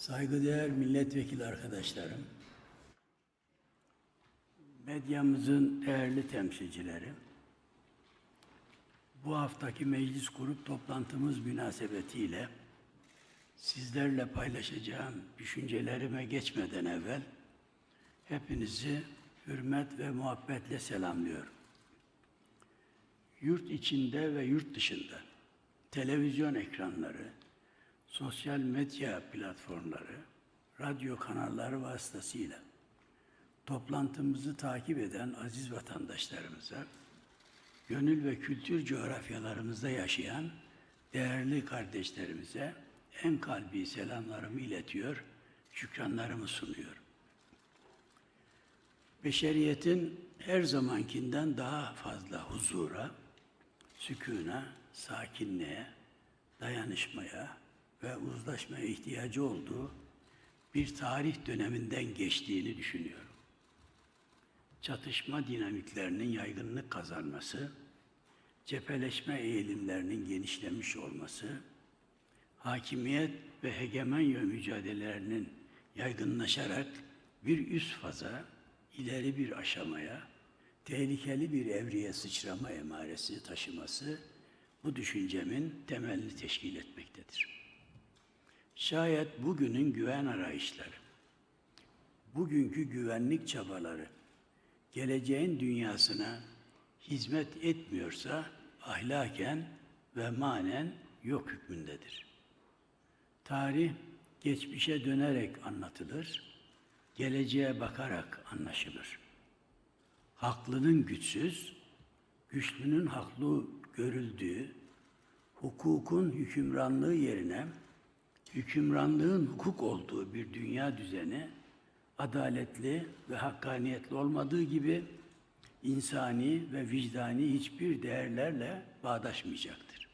Saygıdeğer milletvekili arkadaşlarım, medyamızın değerli temsilcileri, bu haftaki meclis grup toplantımız münasebetiyle sizlerle paylaşacağım düşüncelerime geçmeden evvel hepinizi hürmet ve muhabbetle selamlıyorum. Yurt içinde ve yurt dışında televizyon ekranları, sosyal medya platformları, radyo kanalları vasıtasıyla toplantımızı takip eden aziz vatandaşlarımıza, gönül ve kültür coğrafyalarımızda yaşayan değerli kardeşlerimize en kalbi selamlarımı iletiyor, şükranlarımı sunuyorum. Beşeriyetin her zamankinden daha fazla huzura, sükûna, sakinliğe, dayanışmaya ve uzlaşmaya ihtiyacı olduğu bir tarih döneminden geçtiğini düşünüyorum. Çatışma dinamiklerinin yaygınlık kazanması, cepheleşme eğilimlerinin genişlemiş olması, hakimiyet ve hegemonya mücadelelerinin yaygınlaşarak bir üst faza, ileri bir aşamaya, tehlikeli bir evreye sıçrama emaresi taşıması bu düşüncemin temelini teşkil etmektedir. Şayet bugünün güven arayışları, bugünkü güvenlik çabaları geleceğin dünyasına hizmet etmiyorsa ahlaken ve manen yok hükmündedir. Tarih geçmişe dönerek anlatılır, geleceğe bakarak anlaşılır. Haklının güçsüz, güçlünün haklı görüldüğü, hukukun hükümranlığı yerine hükümranlığın hukuk olduğu bir dünya düzeni adaletli ve hakkaniyetli olmadığı gibi insani ve vicdani hiçbir değerlerle bağdaşmayacaktır.